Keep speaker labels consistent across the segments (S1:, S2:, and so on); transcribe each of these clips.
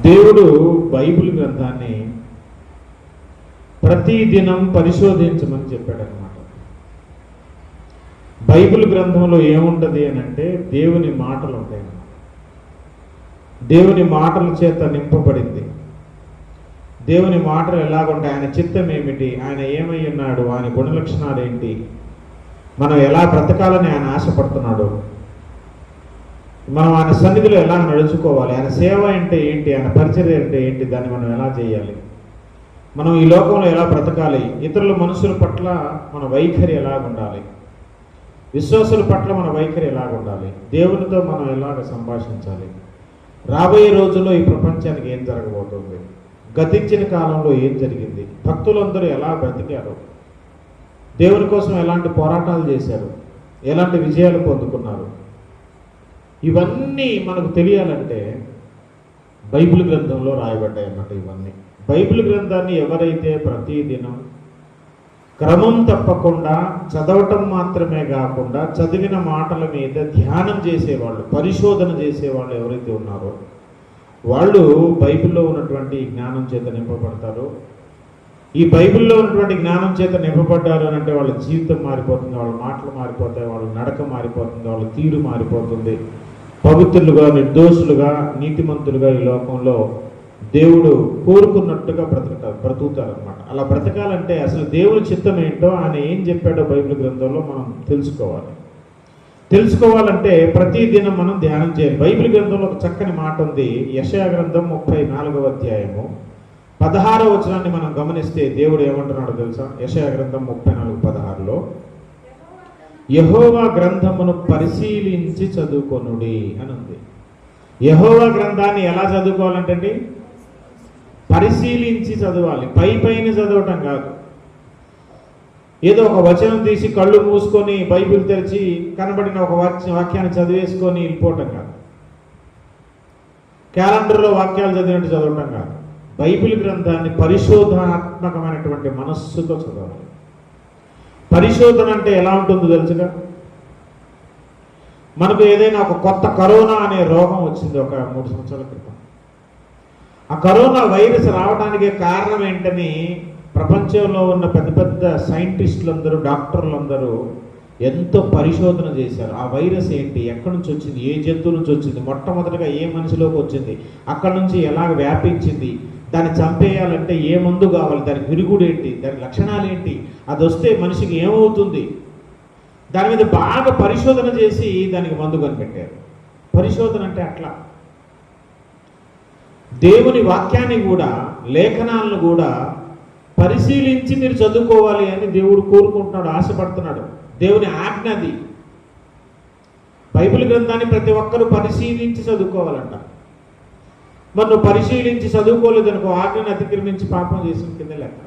S1: దేవుడు బైబిల్ గ్రంథాన్ని ప్రతిదినం పరిశోధించమని చెప్పాడు అనమాట బైబిల్ గ్రంథంలో ఏముంటది అని అంటే దేవుని మాటలు ఉంటాయి దేవుని మాటల చేత నింపబడింది. దేవుని మాటలు ఎలాగుంటాయి? ఆయన చిత్తం ఏమిటి ఆయన ఏమై ఉన్నాడు? ఆయన గుణలక్షణాలు ఏంటి మనం ఎలా బ్రతకాలని ఆయన ఆశపడుతున్నాడు? మనం ఆయన సన్నిధిలో ఎలా నడుచుకోవాలి? ఆయన సేవ అంటే ఏంటి? ఆయన పరిచర్య అంటే ఏంటి? దాన్ని మనం ఎలా చేయాలి? మనం ఈ లోకంలో ఎలా బ్రతకాలి? ఇతరుల మనుషుల పట్ల మన వైఖరి ఎలా ఉండాలి? విశ్వాసుల పట్ల మన వైఖరి ఎలా ఉండాలి? దేవునితో మనం ఎలాగ సంభాషించాలి? రాబోయే రోజుల్లో ఈ ప్రపంచానికి ఏం జరగబోతుంది? గతించిన కాలంలో ఏం జరిగింది? భక్తులందరూ ఎలా బ్రతికారు? దేవుని కోసం ఎలాంటి పోరాటాలు చేశారు? ఎలాంటి విజయాలు పొందుకున్నారు? ఇవన్నీ మనకు తెలియాలంటే బైబిల్ గ్రంథంలో రాయబడ్డాయి అన్నమాట ఇవన్నీ. బైబిల్ గ్రంథాన్ని ఎవరైతే ప్రతిదినం క్రమం తప్పకుండా చదవటం మాత్రమే కాకుండా చదివిన మాటల మీద ధ్యానం చేసేవాళ్ళు పరిశోధన చేసేవాళ్ళు ఎవరైతే ఉన్నారో వాళ్ళు బైబిల్లో ఉన్నటువంటి జ్ఞానం చేత నింపబడతారు. ఈ బైబిల్లో ఉన్నటువంటి జ్ఞానం చేత నింపబడ్డారు అని అంటే వాళ్ళ జీవితం మారిపోతుంది వాళ్ళ మాటలు మారిపోతాయి వాళ్ళ నడక మారిపోతుంది వాళ్ళ తీరు మారిపోతుంది. పవిత్రులుగా నిర్దోషులుగా నీతిమంతులుగా ఈ లోకంలో దేవుడు కోరుకున్నట్టుగా బ్రతకటారు బ్రతుకుతారు అనమాట అలా బ్రతకాలంటే అసలు దేవుని చిత్తం ఏంటో ఆయన ఏం చెప్పాడో బైబిల్ గ్రంథంలో మనం తెలుసుకోవాలి. తెలుసుకోవాలంటే ప్రతి దినం మనం ధ్యానం చేయాలి. బైబిల్ గ్రంథంలో ఒక చక్కని మాట ఉంది యశయా గ్రంథం ముప్పై నాలుగవ అధ్యాయము. పదహారవ వచనాన్ని మనం గమనిస్తే దేవుడు ఏమంటున్నాడో తెలుసా? యశయా గ్రంథం ముప్పై నాలుగు పదహారులో యహోవా గ్రంథమును పరిశీలించి చదువుకొనుడి అని ఉంది యహోవా గ్రంథాన్ని ఎలా చదువుకోవాలంటే పరిశీలించి చదవాలి. పై పైన చదవటం కాదు. ఏదో ఒక వచనం తీసి కళ్ళు మూసుకొని బైబిల్ తెరిచి కనబడిన ఒక వాక్యాన్ని చదివేసుకొని వెళ్ళిపోవటం కాదు. క్యాలెండర్లో వాక్యాలు చదివినట్టు చదవటం కాదు. బైబిల్ గ్రంథాన్ని పరిశోధనాత్మకమైనటువంటి మనస్సుతో చదవాలి. పరిశోధన అంటే ఎలా ఉంటుందో తెలుసుగా? మనకు ఏదైనా ఒక కొత్త కరోనా అనే రోగం వచ్చింది ఒక మూడు సంవత్సరాల క్రితం. ఆ కరోనా వైరస్ రావడానికి కారణం ఏంటని ప్రపంచంలో ఉన్న పెద్ద పెద్ద సైంటిస్టులందరూ డాక్టర్లందరూ ఎంతో పరిశోధన చేశారు. ఆ వైరస్ ఏంటి? ఎక్కడి నుంచి వచ్చింది? ఏ జంతువు నుంచి వచ్చింది? మొట్టమొదటిగా ఏ మనిషిలోకి వచ్చింది? అక్కడి నుంచి ఎలాగ వ్యాపించింది? దాన్ని చంపేయాలంటే ఏ మందు కావాలి? దాని విరుగుడు ఏంటి? దాని లక్షణాలు ఏంటి? అది వస్తే మనిషికి ఏమవుతుంది? దాని మీద బాగా పరిశోధన చేసి దానికి మందు కనిపెట్టారు. పరిశోధన అంటే అట్లా. దేవుని వాక్యాన్ని కూడా లేఖనాలను కూడా పరిశీలించి మీరు చదువుకోవాలి అని దేవుడు కోరుకుంటున్నాడు ఆశపడుతున్నాడు. దేవుని ఆజ్ఞది బైబిల్ గ్రంథాన్ని ప్రతి ఒక్కరూ పరిశీలించి చదువుకోవాలంట. మరి నువ్వు పరిశీలించి చదువుకోలేదు అనుకో ఆజ్ఞను అతిక్రమించి పాపం చేసిన కింద లెక్క.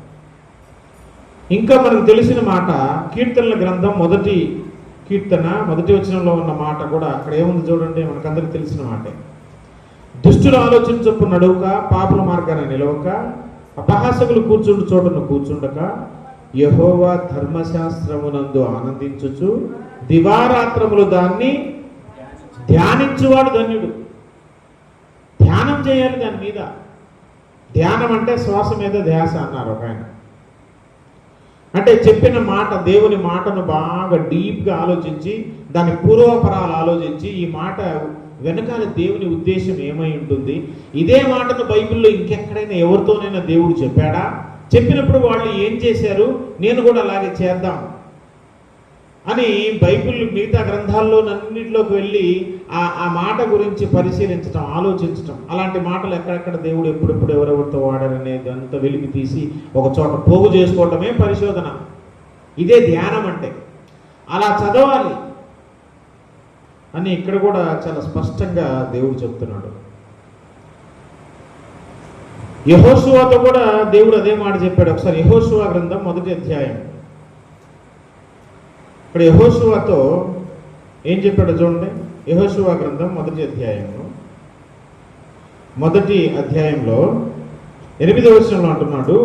S1: ఇంకా మనకు తెలిసిన మాట కీర్తనల గ్రంథం మొదటి కీర్తన మొదటి వచనంలో ఉన్న మాట కూడా అక్కడ ఏముంది చూడండి మనకందరికి తెలిసిన మాటే. దుష్టుల ఆలోచన చొప్పు నడువుక పాపుల మార్గాన నిలవక అపహాసకులు కూర్చుండు చోటును కూర్చుండక యహోవా ధర్మశాస్త్రమునందు ఆనందించుచు దివారాత్రములు దాన్ని ధ్యానించువాడు ధన్యుడు. ధ్యానం చేయాలి దాని మీద. ధ్యానం అంటే శ్వాస మీద ధ్యాస అన్నారు ఒక ఆయన. అంటే చెప్పిన మాట దేవుని మాటను బాగా డీప్గా ఆలోచించి దాని పూర్వపరాలు ఆలోచించి ఈ మాట వెనకాల దేవుని ఉద్దేశం ఏమై ఉంటుంది? ఇదే మాటను బైబిల్లో ఇంకెక్కడైనా ఎవరితోనైనా దేవుడు చెప్పాడా? చెప్పినప్పుడు వాళ్ళు ఏం చేశారు? నేను కూడా అలాగే చేద్దాం అని బైబిల్ మిగతా గ్రంథాల్లోనన్నింటిలోకి వెళ్ళి ఆ ఆ మాట గురించి పరిశీలించటం ఆలోచించటం. అలాంటి మాటలు ఎక్కడెక్కడ దేవుడు ఎప్పుడెప్పుడు ఎవరెవరితో వాడారనేది అంతా వెలికి తీసి ఒక చోట పోగు చేసుకోవటమే పరిశోధన. ఇదే ధ్యానం అంటే. అలా చదవాలి. అని ఇక్కడ కూడా చాలా స్పష్టంగా దేవుడు చెప్తున్నాడు. యహోశువాతో కూడా దేవుడు అదే మాట చెప్పాడు. ఒకసారి యహోశువా గ్రంథం మొదటి అధ్యాయం. ఇక్కడ యహోశువాతో ఏం చెప్పాడు చూడండి. యహోశువా గ్రంథం మొదటి అధ్యాయంలో మొదటి అధ్యాయంలో ఎనిమిదవ వచనంలో అంటున్నాడు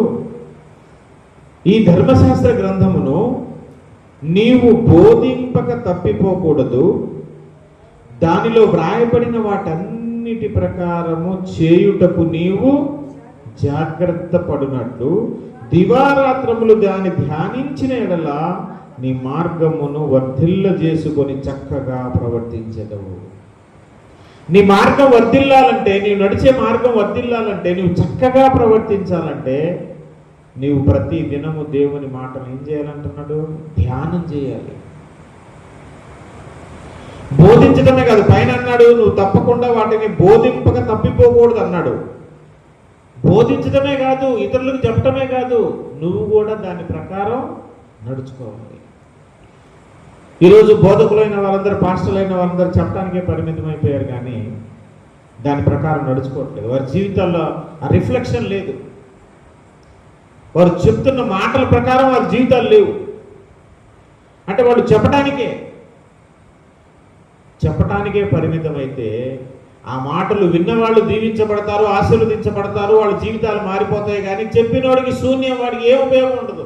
S1: ఈ ధర్మశాస్త్ర గ్రంథమును నీవు బోధింపక తప్పిపోకూడదు. దానిలో వ్రాయబడిన వాటన్నిటి ప్రకారము చేయుటకు నీవు జాగ్రత్త పడినట్లు దివారాత్రములు దాన్ని ధ్యానించిన ఎడల నీ మార్గమును వర్ధిల్ల చేసుకొని చక్కగా ప్రవర్తించదవు. నీ మార్గం వర్ధిల్లాలంటే నీవు నడిచే మార్గం వర్ధిల్లాలంటే నీవు చక్కగా ప్రవర్తించాలంటే నీవు ప్రతి దినము దేవుని మాటలు ఏం చేయాలంటున్నాడు? ధ్యానం చేయాలి. బోధించడమే కాదు పైన అన్నాడు నువ్వు తప్పకుండా వాటిని బోధింపక తప్పిపోకూడదు అన్నాడు. బోధించడమే కాదు ఇతరులకు చెప్పటమే కాదు నువ్వు కూడా దాని ప్రకారం నడుచుకోవాలి. ఈరోజు బోధకులైన వాళ్ళందరూ పాస్టర్లైన వాళ్ళందరూ చెప్పడానికే పరిమితం అయిపోయారు కానీ దాని ప్రకారం నడుచుకోవట్లేదు. వారి జీవితాల్లో ఆ రిఫ్లెక్షన్ లేదు. వారు చెప్తున్న మాటల ప్రకారం వారి జీవితాలు లేవు. అంటే వాళ్ళు చెప్పడానికే చెప్పటానికే పరిమితం అయితే ఆ మాటలు విన్నవాళ్ళు దీవించబడతారు ఆశీర్వదించబడతారు వాళ్ళ జీవితాలు మారిపోతాయి కానీ చెప్పినవాడికి శూన్యం వాడికి ఏ ఉపయోగం ఉండదు.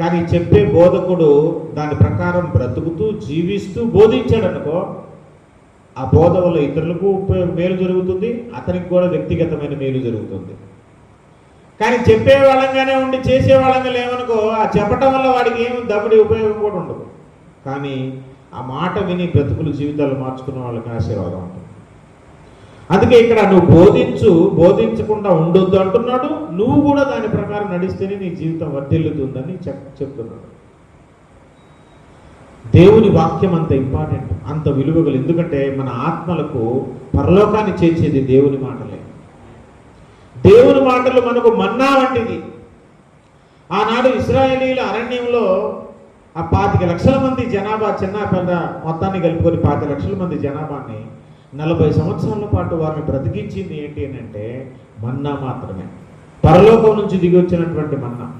S1: కానీ చెప్పే బోధకుడు దాని ప్రకారం బ్రతుకుతూ జీవిస్తూ బోధించాడు అనుకో ఆ బోధ వల్ల ఇతరులకు మేలు జరుగుతుంది అతనికి కూడా వ్యక్తిగతమైన మేలు జరుగుతుంది. కానీ చెప్పే వాళ్ళంగానే ఉండి చేసే వాళ్ళంగా లేవనుకో ఆ చెప్పటం వల్ల వాడికి ఏమి దమ్ముడి ఉపయోగం కూడా ఉండదు. కానీ ఆ మాట విని బ్రతుకులు జీవితాలు మార్చుకున్న వాళ్ళకి ఆశీర్వాదం ఉంటుంది. అందుకే ఇక్కడ నువ్వు బోధించు బోధించకుండా ఉండొద్దు అంటున్నాడు. నువ్వు కూడా దాని ప్రకారం నడిస్తేనే నీ జీవితం వర్ధిల్లుతుందని చెప్ చెప్తున్నాడు. దేవుని వాక్యం అంత ఇంపార్టెంట్ అంత విలువగలు ఎందుకంటే మన ఆత్మలకు పరలోకాన్ని చేర్చేది దేవుని మాటలే. దేవుని మాటలు మనకు మన్నా వంటిది. ఆనాడు ఇస్రాయేలీల అరణ్యంలో ఆ పాతిక లక్షల మంది జనాభా చిన్న పెద్ద మొత్తాన్ని కలుపుకొని పాతిక లక్షల మంది జనాభాని నలభై సంవత్సరాల పాటు వారిని బ్రతికించింది ఏంటి అని అంటే మన్నా మాత్రమే. పరలోకం నుంచి దిగి వచ్చినటువంటి మన్నా.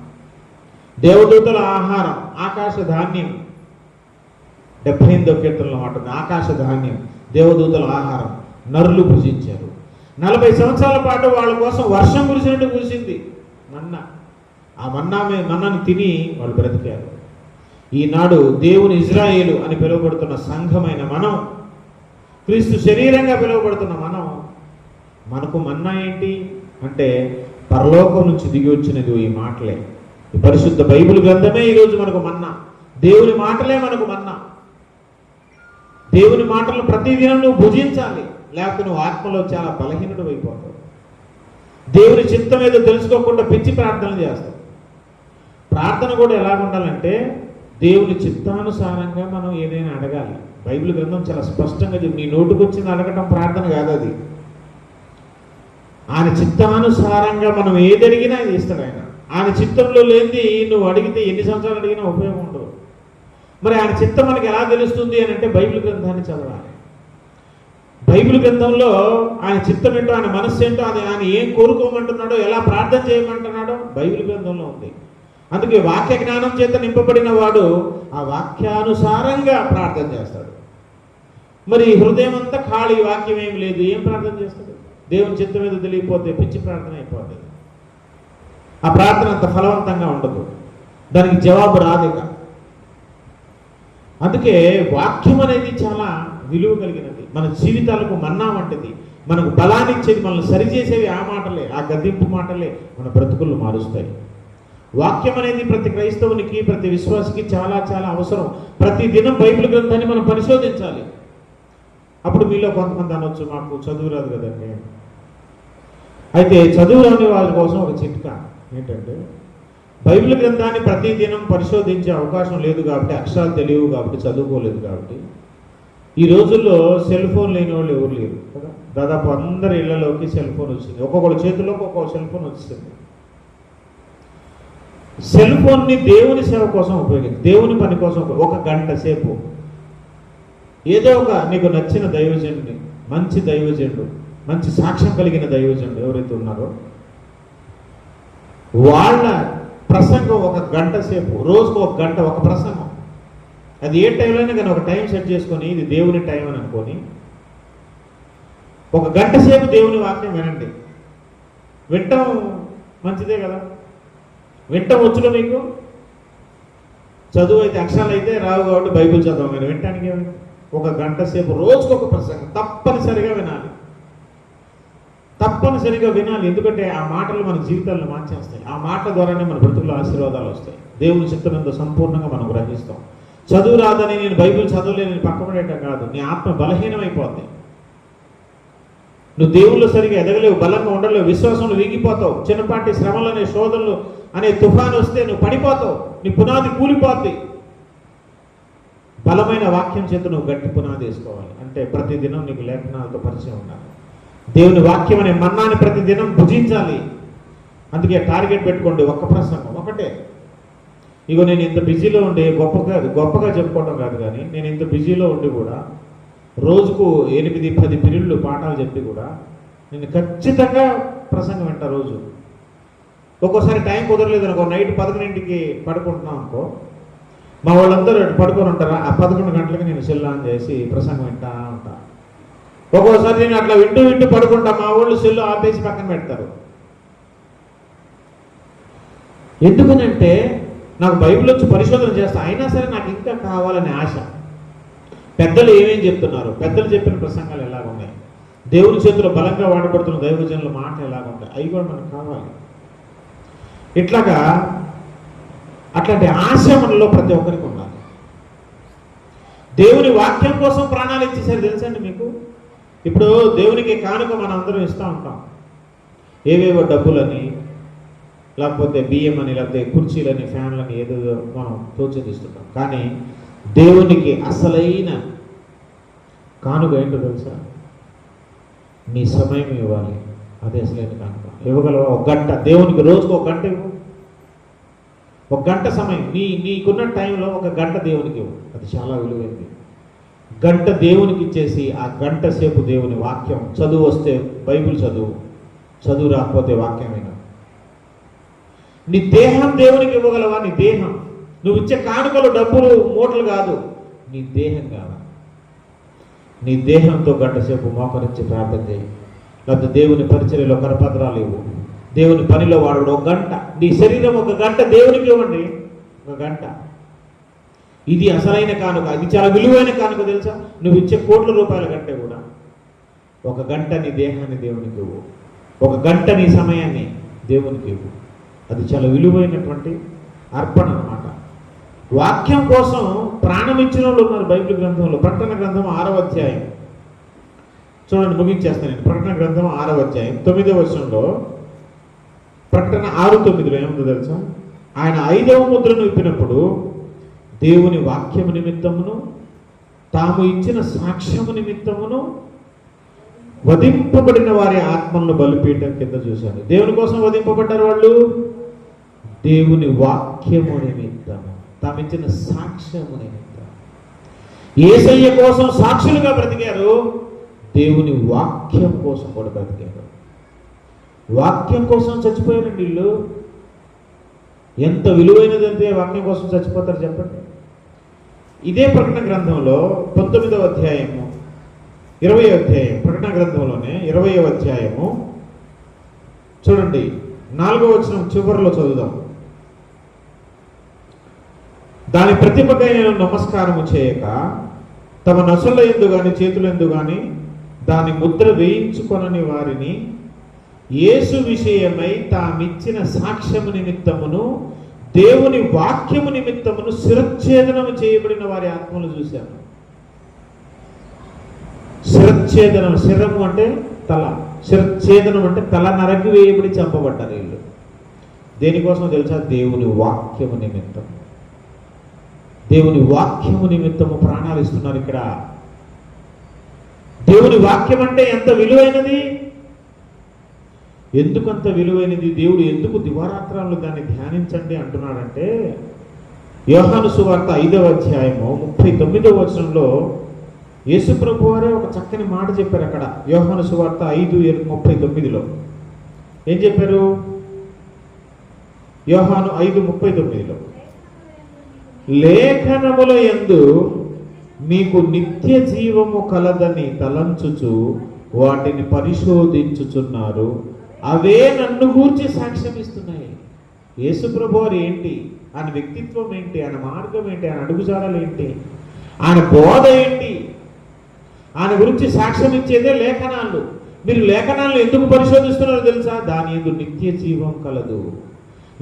S1: దేవదూతల ఆహారం ఆకాశ ధాన్యం. డెబ్బై ఎనిమిదో కీర్తనలో ఉంటుంది ఆకాశ ధాన్యం దేవదూతల ఆహారం. నరులు భుజించారు నలభై సంవత్సరాల పాటు వాళ్ళ కోసం వర్షం కురిసినట్టు కురిసింది మన్నా. ఆ మన్నా మన్నాని మన్నాను తిని వాళ్ళు బ్రతికారు. ఈనాడు దేవుని ఇజ్రాయేలు అని పిలువబడుతున్న సంఘమైన మనం క్రీస్తు శరీరంగా పిలువబడుతున్న మనం మనకు మన్నా ఏంటి? అంటే పరలోకం నుంచి దిగి వచ్చినది ఈ మాటలే. ఈ పరిశుద్ధ బైబిల్ గ్రంథమే ఈరోజు మనకు మన్నా. దేవుని మాటలే మనకు మన్నా. దేవుని మాటలు ప్రతిదినం నువ్వు భుజించాలి. లేకపోతే నువ్వు ఆత్మలో చాలా బలహీనుడు అయిపోతావు. దేవుని చిత్తం ఏదో తెలుసుకోకుండా పిచ్చి ప్రార్థనలు చేస్తావు. ప్రార్థన కూడా ఎలా ఉండాలంటే దేవుని చిత్తానుసారంగా మనం ఏదైనా అడగాలి. బైబిల్ గ్రంథం చాలా స్పష్టంగా చెప్పి నీ నోటుకు వచ్చింది అడగటం ప్రార్థన కాదు అది. ఆయన చిత్తానుసారంగా మనం ఏదడిగినా అది ఇస్తాడు ఆయన. ఆయన చిత్తంలో లేనిది నువ్వు అడిగితే ఎన్ని సంవత్సరాలు అడిగినా ఉపయోగం ఉండదు. మరి ఆయన చిత్తం మనకి ఎలా తెలుస్తుంది అని అంటే బైబిల్ గ్రంథాన్ని చదవాలి. బైబిల్ గ్రంథంలో ఆయన చిత్తం ఏంటో ఆయన మనస్సు ఏంటో అది ఆయన ఏం కోరుకోమంటున్నాడో ఎలా ప్రార్థన చేయమంటున్నాడో బైబిల్ గ్రంథంలో ఉంది. అందుకే వాక్య జ్ఞానం చేత నింపబడిన వాడు ఆ వాక్యానుసారంగా ప్రార్థన చేస్తాడు. మరి హృదయం అంతా ఖాళీ వాక్యం ఏం లేదు. ఏం ప్రార్థన చేస్తాడు? దేవుని చిత్తం మీద తెలియకపోతే పిచ్చి ప్రార్థన అయిపోతుంది ఆ ప్రార్థన అంత ఫలవంతంగా ఉండదు. దానికి జవాబు రాదిక. అందుకే వాక్యం అనేది చాలా విలువ కలిగినది. మన జీవితాలకు మన్నా వంటిది. మనకు బలాన్ని ఇచ్చేది మనల్ని సరిచేసేవి ఆ మాటలే ఆ గదింపు మాటలే మన బ్రతుకులు మారుస్తాయి. వాక్యం అనేది ప్రతి క్రైస్తవునికి ప్రతి విశ్వాసికి చాలా చాలా అవసరం. ప్రతి దినం బైబిల్ గ్రంథాన్ని మనం పరిశోధించాలి. అప్పుడు మీలో కొంతమంది అనొచ్చు మాకు చదువు రాదు కదండి. అయితే చదువు రాని వాళ్ళ కోసం ఒక చిట్కా. ఏంటంటే బైబిల్ గ్రంథాన్ని ప్రతి దినం పరిశోధించే అవకాశం లేదు కాబట్టి అక్షరాలు తెలియవు కాబట్టి చదువుకోలేదు కాబట్టి ఈ రోజుల్లో సెల్ ఫోన్ లేని వాళ్ళు ఎవరు లేరు కదా? దాదాపు అందరి ఇళ్ళలోకి సెల్ ఫోన్ వచ్చింది. ఒక్కొక్కళ్ళ చేతిలోకి ఒక్కొక్క సెల్ ఫోన్ వచ్చింది. సెల్ ఫోన్ని దేవుని సేవ కోసం ఉపయోగించి దేవుని పని కోసం ఒక గంట సేపు. ఏదో ఒక నీకు నచ్చిన దైవజనుడిని మంచి దైవజనుడు మంచి సాక్ష్యం కలిగిన దైవజనుడు ఎవరైతే ఉన్నారో వాళ్ళ ప్రసంగం ఒక గంట సేపు రోజుకు ఒక గంట ఒక ప్రసంగం. అది ఏ టైంలోనే కానీ ఒక టైం సెట్ చేసుకొని ఇది దేవుని టైం అని అనుకొని ఒక గంట సేపు దేవుని వాక్యం వినండి. వింటాం మంచిదే కదా? వింటాం వచ్చులో నీకు? చదువు అయితే అక్షరాలు అయితే రావు కాబట్టి బైబిల్ చదవం కానీ వినటానికి ఒక గంట సేపు రోజుకు ఒక ప్రసంగం తప్పనిసరిగా వినాలి. తప్పనిసరిగా వినాలి. ఎందుకంటే ఆ మాటలు మన జీవితాలను మార్చేస్తాయి. ఆ మాటల ద్వారానే మన బ్రతుకులో ఆశీర్వాదాలు వస్తాయి. దేవుని చిత్తం ఎంతో సంపూర్ణంగా మనం గ్రహిస్తాం. చదువు రాదని నేను బైబిల్ చదవలేని పక్కపడేట కాదు. నీ ఆత్మ బలహీనమైపోద్ది. నువ్వు దేవుళ్ళు సరిగా ఎదగలేవు బలంగా ఉండలేవు విశ్వాసంలో వీగిపోతావు చిన్నపాటి శ్రమలు అనే శోధనలు అనే తుఫాను వస్తే నువ్వు పడిపోతావు నీ పునాది కూలిపోద్ది. బలమైన వాక్యం చేత నువ్వు గట్టి పునాది వేసుకోవాలి. అంటే ప్రతిదినం నీకు లేఖనాలతో పరిచయం ఉండాలి. దేవుని వాక్యం అనే మన్నాన్ని ప్రతిదినం భుజించాలి. అందుకే టార్గెట్ పెట్టుకోండి ఒక్క ప్రసంగం. ఒకటే ఇగో నేను ఇంత బిజీలో ఉండి గొప్పగా గొప్పగా చెప్పుకోవడం కాదు కానీ నేను ఇంత బిజీలో ఉండి కూడా రోజుకు ఎనిమిది పది పిరిళ్ళు పాఠాలు చెప్పి కూడా నేను ఖచ్చితంగా ప్రసంగం వింటా రోజు. ఒక్కోసారి టైం కుదరలేదు అనుకో నైట్ పదకొండింటికి పడుకుంటున్నాం అనుకో మా వాళ్ళందరూ పడుకొని ఉంటారా? ఆ పదకొండు గంటలకి నేను సెల్ ఆన్ చేసి ప్రసంగం వింటా ఉంటా. ఒక్కోసారి నేను అట్లా వింటూ వింటూ పడుకుంటా మా వాళ్ళు సెల్లు ఆపేసి పక్కన పెడతారు. ఎందుకనంటే నాకు బైబిల్ వచ్చి పరిశోధన చేస్తా అయినా సరే నాకు ఇంకా కావాలనే ఆశ. పెద్దలు ఏమేం చెప్తున్నారు? పెద్దలు చెప్పిన ప్రసంగాలు ఎలాగున్నాయి? దేవుని చేతిలో బలంగా వాడబడుతున్న దైవజనుల మాటలు ఎలాగుంటాయి? అవి కూడా మనకు కావాలి. ఇట్లాగా అట్లాంటి ఆశ మనలో ప్రతి ఒక్కరికి ఉండాలి. దేవుని వాక్యం కోసం ప్రాణాలు ఇచ్చేసారు తెలుసండి మీకు? ఇప్పుడు దేవునికి కానుక మనం అందరం ఇస్తూ ఉంటాం. ఏవేవో డబ్బులని లేకపోతే బియ్యం అని లేకపోతే కుర్చీలని ఫ్యాన్లని ఏదో మనం తోచేదిస్తుంటాం కానీ దేవునికి అసలైన కానుక ఏంటో తెలుసా? నీ సమయం ఇవ్వాలి. అదే అసలైన కానుక. ఇవ్వగలవా? ఒక గంట. దేవునికి రోజుకు ఒక గంట ఇవ్వు. ఒక గంట సమయం. నీ నీకున్న టైంలో ఒక గంట దేవునికి ఇవ్వు. అది చాలా విలువైంది. గంట దేవునికి ఇచ్చేసి ఆ గంట సేపు దేవుని వాక్యం చదువు వస్తే బైబిల్ చదువు. చదువు రాకపోతే వాక్యమైన? నీ దేహం దేవునికి ఇవ్వగలవా? నీ దేహం. నువ్వు ఇచ్చే కానుకలు డబ్బులు మూటలు కాదు. నీ దేహం కాదు నీ దేహంతో గంటసేపు మోకరించి ప్రార్థన చేయి. లేకపోతే దేవుని పరిచర్యలో కరపత్రాలు ఇవ్వు. దేవుని పనిలో వాడడం ఒక గంట. నీ శరీరం ఒక గంట దేవునికి ఇవ్వండి. ఒక గంట. ఇది అసలైన కానుక. ఇది చాలా విలువైన కానుక తెలుసా? నువ్వు ఇచ్చే కోట్ల రూపాయల కంటే కూడా. ఒక గంట నీ దేహాన్ని దేవునికి ఇవ్వు. ఒక గంట నీ సమయాన్ని దేవునికి ఇవ్వు. అది చాలా విలువైనటువంటి అర్పణ అన్నమాట. వాక్యం కోసం ప్రాణం ఇచ్చిన వాళ్ళు ఉన్నారు బైబిల్ గ్రంథంలో. ప్రకటన గ్రంథం ఆరవ అధ్యాయం. చూడండి ముగించేస్తాను నేను. ప్రకటన గ్రంథం ఆరవ అధ్యాయం. తొమ్మిదవ వర్షంలో ప్రకటన ఆరు తొమ్మిదిలో ఏముందో తెలుసా? ఆయన ఐదవ ముద్రను విప్పినప్పుడు దేవుని వాక్యము నిమిత్తమును తాము ఇచ్చిన సాక్ష్యము నిమిత్తమును వధింపబడిన వారి ఆత్మలను బలిపీఠం కింద చూశాను. దేవుని కోసం వధింపబడ్డారు వాళ్ళు? దేవుని వాక్యము నిమిత్తము. తాము ఇచ్చిన సాక్ష్యము నిమిత్తం ఏసయ్య కోసం సాక్షులుగా బ్రతికారు దేవుని వాక్యం కోసం కూడా బ్రతికారు. వాక్యం కోసం చచ్చిపోయారండి వీళ్ళు. ఎంత విలువైనదంటే వాక్యం కోసం చచ్చిపోతారు చెప్పండి. ఇదే ప్రకటన గ్రంథంలో పంతొమ్మిదవ అధ్యాయము ఇరవై అధ్యాయం ప్రకటన గ్రంథంలోనే ఇరవై అధ్యాయము. చూడండి నాలుగో వచ్చిన చివరిలో చదువుదాం. దాని ప్రతిమకై నేను నమస్కారము చేయక తమ నసుల ఎందు కానీ చేతులు ఎందు కానీ దాని ముద్ర వేయించుకొనని వారిని యేసు విషయమై తామిచ్చిన సాక్ష్యము నిమిత్తమును దేవుని వాక్యము నిమిత్తమును శిరచ్ఛేదనము చేయబడిన వారి ఆత్మలు చూశాను. శిరచ్ఛేదనం శిరము అంటే తల. శిరచ్ఛేదనం అంటే తల నరకి వేయబడి చంపబడ్డారు వీళ్ళు. దేనికోసం తెలుసా? దేవుని వాక్యము నిమిత్తం దేవుని వాక్యము నిమిత్తము ప్రాణాలు ఇస్తున్నారు ఇక్కడ. దేవుని వాక్యం అంటే ఎంత విలువైనది? ఎందుకంత విలువైనది? దేవుడు ఎందుకు దివారాత్రాలు దాన్ని ధ్యానించండి అంటున్నాడంటే యోహాను సువార్త ఐదవ అధ్యాయము ముప్పై తొమ్మిదవ వచనంలో యేసుప్రభు వారే ఒక చక్కని మాట చెప్పారు అక్కడ యోహాను సువార్త ఐదు ముప్పై తొమ్మిదిలో. ఏం చెప్పారు? యోహాను ఐదు ముప్పై తొమ్మిదిలో. లేఖనముల ఎందు మీకు నిత్య జీవము కలదని తలంచుచు వాటిని పరిశోధించుచున్నారు. అవే నన్ను గూర్చి సాక్ష్యం ఇస్తున్నాయి. యేసుప్రభు వారు ఏంటి? ఆయన వ్యక్తిత్వం ఏంటి? ఆయన మార్గం ఏంటి? ఆయన అడుగుజాడలు ఏంటి? ఆయన బోధ ఏంటి? ఆయన గురించి సాక్ష్యం ఇచ్చేదే లేఖనాలు. మీరు లేఖనాలను ఎందుకు పరిశోధిస్తున్నారో తెలుసా? దాని ఎందుకు నిత్య జీవం కలదు.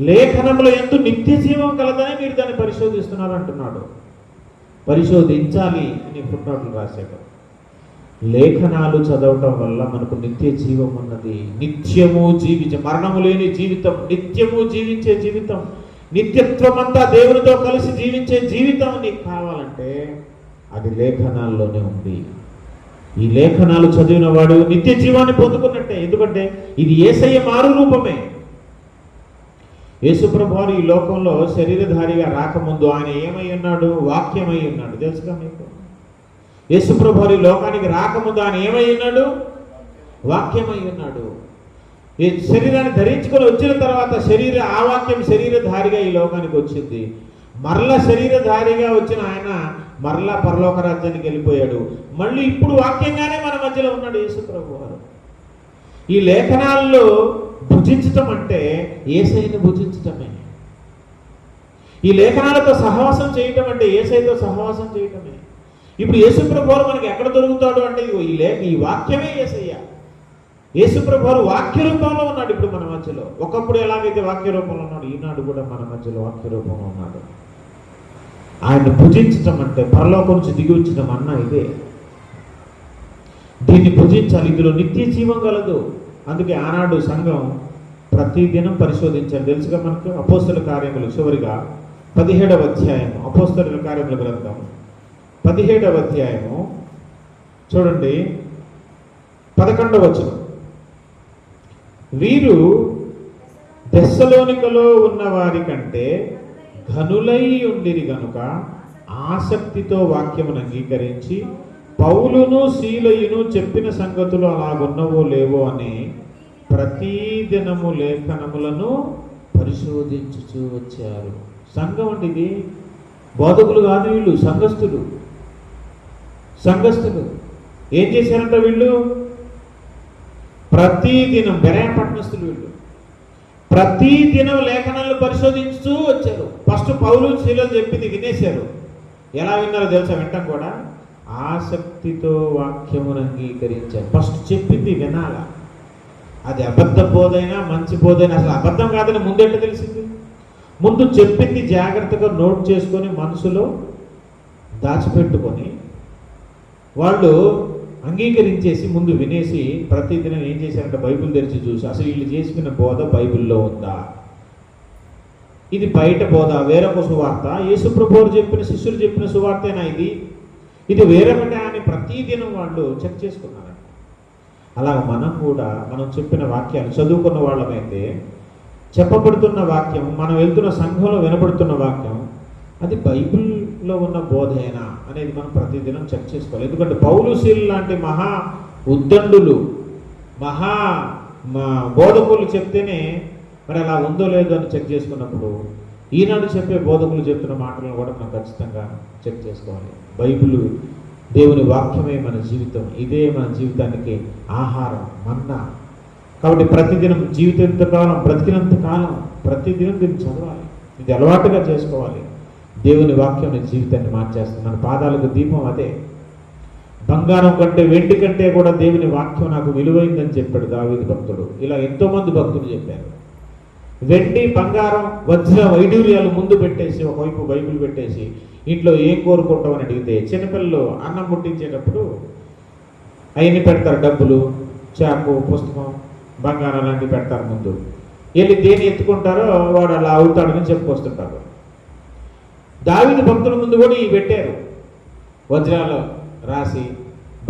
S1: లేఖనంలో ఎందు నిత్య జీవం కలదని మీరు దాన్ని పరిశోధిస్తున్నారు అంటున్నాడు. పరిశోధించాలి అని ఫుట్నోట్లు రాశాడు. లేఖనాలు చదవటం వల్ల మనకు నిత్య జీవం ఉన్నది. నిత్యము జీవించే మరణము లేని జీవితం నిత్యము జీవించే జీవితం నిత్యత్వం అంతా దేవునితో కలిసి జీవించే జీవితం నీకు కావాలంటే అది లేఖనాల్లోనే ఉంది. ఈ లేఖనాలు చదివిన వాడు నిత్య జీవాన్ని పొందుకున్నట్టే. ఎందుకంటే ఇది ఏసయ్య మారు రూపమే. యేసుప్రభు వారు ఈ లోకంలో శరీరధారిగా రాకముందు ఆయన ఏమై ఉన్నాడు? వాక్యమై ఉన్నాడు. తెలుసుగా మీకు? యేసుప్రభు వారు ఈ లోకానికి రాకముందు ఆయన ఏమై ఉన్నాడు? వాక్యమై ఉన్నాడు. ఈ శరీరాన్ని ధరించుకొని వచ్చిన తర్వాత శరీర ఆ వాక్యం శరీరధారిగా ఈ లోకానికి వచ్చింది. మరల శరీరధారిగా వచ్చిన ఆయన మరలా పరలోక రాజ్యానికి వెళ్ళిపోయాడు. మళ్ళీ ఇప్పుడు వాక్యంగానే మన మధ్యలో ఉన్నాడు యేసుప్రభు వారు ఈ లేఖనాల్లో భుజించటం అంటే ఏసైని భుజించటమే. ఈ లేఖనాలతో సహవాసం చేయటం అంటే ఏసైతో సహవాసం చేయటమే. ఇప్పుడు యేసుప్రభువారు మనకి ఎక్కడ దొరుకుతాడు అంటే ఈ లేఖ ఈ వాక్యమే ఏసయ్య. యేసుప్రభువారు వాక్య రూపంలో ఉన్నాడు ఇప్పుడు మన మధ్యలో. ఒకప్పుడు ఎలాగైతే వాక్య రూపంలో ఉన్నాడు ఈనాడు కూడా మన మధ్యలో వాక్య రూపంలో ఉన్నాడు. ఆయన భుజించటం అంటే పరలోకం నుంచి దిగి వచ్చిన అన్న ఇదే. దీన్ని భుజించాలి. ఇందులో నిత్య జీవం కలదు. అందుకే ఆనాడు సంఘం ప్రతిదినం పరిశోధించాలి తెలుసుగా మనకు? అపోస్తుల కార్యములు చివరిగా పదిహేడవ అధ్యాయము. అపోస్తుల కార్యముల గ్రంథం. పదిహేడవ అధ్యాయము. చూడండి. పదకొండవ వచనం. వీరు దెస్సలోనికలో ఉన్న వారి కంటే ఘనులై ఉండిరి గనుక ఆసక్తితో వాక్యమును అంగీకరించి పౌలును శీలయును చెప్పిన సంగతులు అలాగున్నవో లేవో అని ప్రతిదినము లేఖనములను పరిశోధించుచూ వచ్చారు. సంఘం అంటే ఇది. బోధకులు కాదు వీళ్ళు సంఘస్థులు. సంఘస్థులు. ఏం చేశారంట వీళ్ళు? ప్రతిదినం బెరాయపట్నస్తులు వీళ్ళు. ప్రతి దినం లేఖనాలను పరిశోధించుతూ వచ్చారు. ఫస్ట్ పౌలు శీలలు చెప్పింది వినేశారు. ఎలా విన్నారో తెలుసా వింటాం కూడా? ఆసక్తితో వాక్యమును అంగీకరించారు. ఫస్ట్ చెప్పింది వినాల. అది అబద్ధ బోధైనా మంచి బోధైనా అసలు అబద్ధం కాదని ముందెట్ట తెలిసింది? ముందు చెప్పింది జాగ్రత్తగా నోట్ చేసుకొని మనసులో దాచిపెట్టుకొని వాళ్ళు అంగీకరించేసి ముందు వినేసి ప్రతిదినం ఏం చేశారంటే బైబిల్ తెరిచి చూసి అసలు వీళ్ళు చేసుకున్న బోధ బైబిల్లో ఉందా? ఇది బయట బోధ వేరొక సువార్త. యేసుప్రభువు చెప్పిన శిష్యులు చెప్పిన సువార్తేనా ఇది? ఇది వేరేమంటే అని ప్రతిదినం వాళ్ళు చెక్ చేసుకున్నారు అలా మనం కూడా మనం చెప్పిన వాక్యాలు చదువుకున్న వాళ్ళమైతే చెప్పబడుతున్న వాక్యం మనం వెళ్తున్న సంఘంలో వినబడుతున్న వాక్యం అది బైబిల్లో ఉన్న బోధేనా అనేది మనం ప్రతిదినం చెక్ చేసుకోవాలి. ఎందుకంటే పౌలుశీలు లాంటి మహా ఉద్దండులు మహా మా బోధకులు చెప్తేనే మరి అలా ఉందో లేదో అని చెక్ చేసుకున్నప్పుడు ఈనాడు చెప్పే బోధకులు చెప్తున్న మాటలను కూడా మనం ఖచ్చితంగా చెక్ చేసుకోవాలి. బైబిల్ దేవుని వాక్యమే మన జీవితం. ఇదే మన జీవితానికి ఆహారం మన్నా. కాబట్టి ప్రతిదినం జీవితంత కాలం బ్రతికినంత కాలం ప్రతిదినం దీన్ని చదవాలి. ఇది అలవాటుగా చేసుకోవాలి. దేవుని వాక్యం జీవితాన్ని మార్చేస్తుంది. మన పాదాలకు దీపం అదే. బంగారం కంటే వెండి కంటే కూడా దేవుని వాక్యం నాకు విలువైందని చెప్పాడు దావేది భక్తుడు. ఇలా ఎంతోమంది భక్తులు చెప్పారు. వెండి బంగారం వజ్ర వైడూర్యాలు ముందు పెట్టేసి ఒకవైపు బైబిల్ పెట్టేసి ఇంట్లో ఏం కోరుకుంటామని అడిగితే చిన్నపిల్లలు అన్నం పుట్టించేటప్పుడు అవన్నీ పెడతారు డబ్బులు చాకు పుస్తకం బంగారం లాంటివి పెడతారు ముందు. వెళ్ళి దేని ఎత్తుకుంటారో వాడు అలా అవుతాడని చెప్పుకొస్తుంటారు. దావిని భక్తుల ముందు కూడా ఇవి పెట్టారు. వజ్రాలు రాసి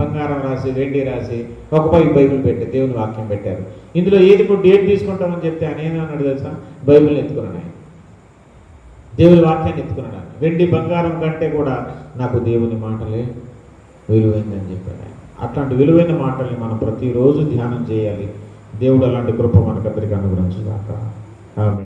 S1: బంగారం రాసి వెండి రాసి ఒక పై బైబిల్ పెట్టి దేవుని వాక్యం పెట్టారు. ఇందులో ఏది ఇప్పుడు డేట్ తీసుకుంటామని చెప్తే ఆయన ఏమన్నాడు తెలుసా? బైబిల్ని ఎత్తుకున్నాను ఆయన. దేవుని వాక్యాన్ని ఎత్తుకున్నాడు వెండి బంగారం కంటే కూడా నాకు దేవుని మాటలే విలువైందని చెప్పాడు ఆయన. అట్లాంటి విలువైన మాటల్ని మనం ప్రతిరోజు ధ్యానం చేయాలి. దేవుడు అలాంటి కృప మనకందరికీ అనుగ్రహించుగాక. ఆమేన్.